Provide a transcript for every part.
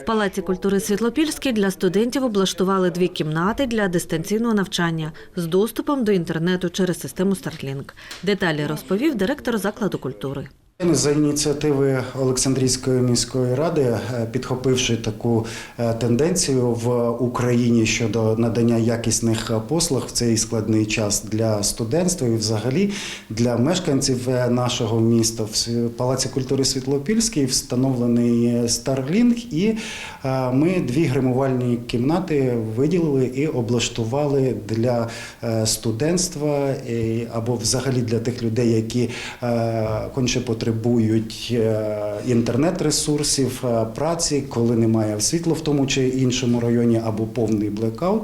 В Палаці культури Світлопільський для студентів облаштували дві кімнати для дистанційного навчання з доступом до інтернету через систему StartLink. Деталі розповів директор закладу культури. За ініціативи Олександрійської міської ради, е, підхопивши таку е, тенденцію в Україні щодо надання якісних е, послуг в цей складний час для студентства і взагалі для мешканців нашого міста, в Палаці культури Світлопільський встановлений Starlink, і ми дві гримувальні кімнати виділили і облаштували для студентства або взагалі для тих людей, які конче потребують е, інтернет-ресурсів, е, праці, коли немає світла в тому чи іншому районі, або повний блекаут.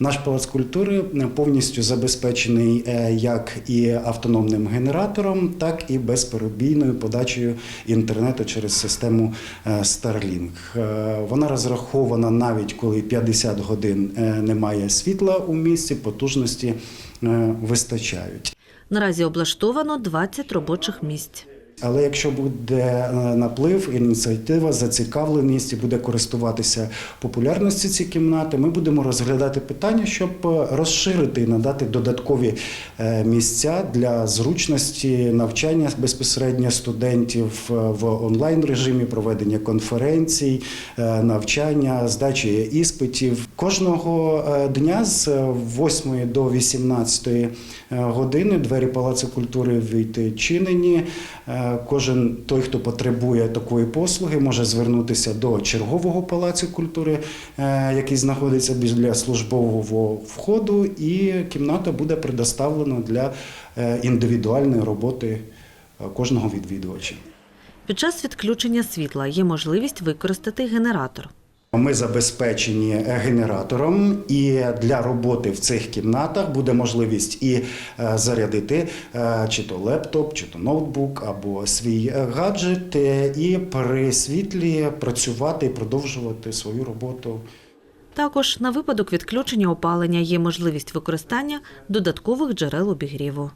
Наш палац культури повністю забезпечений е, як і автономним генератором, так і безперебійною подачею інтернету через систему е, Starlink. Е, Вона розрахована навіть коли 50 годин е, немає світла у місті, потужності е, вистачають. Наразі облаштовано 20 робочих місць. Але якщо буде е, наплив, ініціатива, зацікавленість і буде користуватися популярністю ці кімнати, ми будемо розглядати питання, щоб е, розширити і надати додаткові е, місця для зручності навчання безпосередньо студентів в онлайн режимі, проведення конференцій, навчання, здачі іспитів. Кожного дня з 8 до 18 години двері Палацу культури відчинені. Кожен той, хто потребує такої послуги, може звернутися до чергового палацу культури, е, який знаходиться біля службового входу, і кімната буде предоставлена для е, індивідуальної роботи е, кожного відвідувача. Під час відключення світла є можливість використати генератор. Ми забезпечені генератором, і для роботи в цих кімнатах буде можливість і е, зарядити е, чи то лептоп, чи то ноутбук, або свій гаджет, е, і при світлі працювати і продовжувати свою роботу. Також на випадок відключення опалення є можливість використання додаткових джерел обігріву.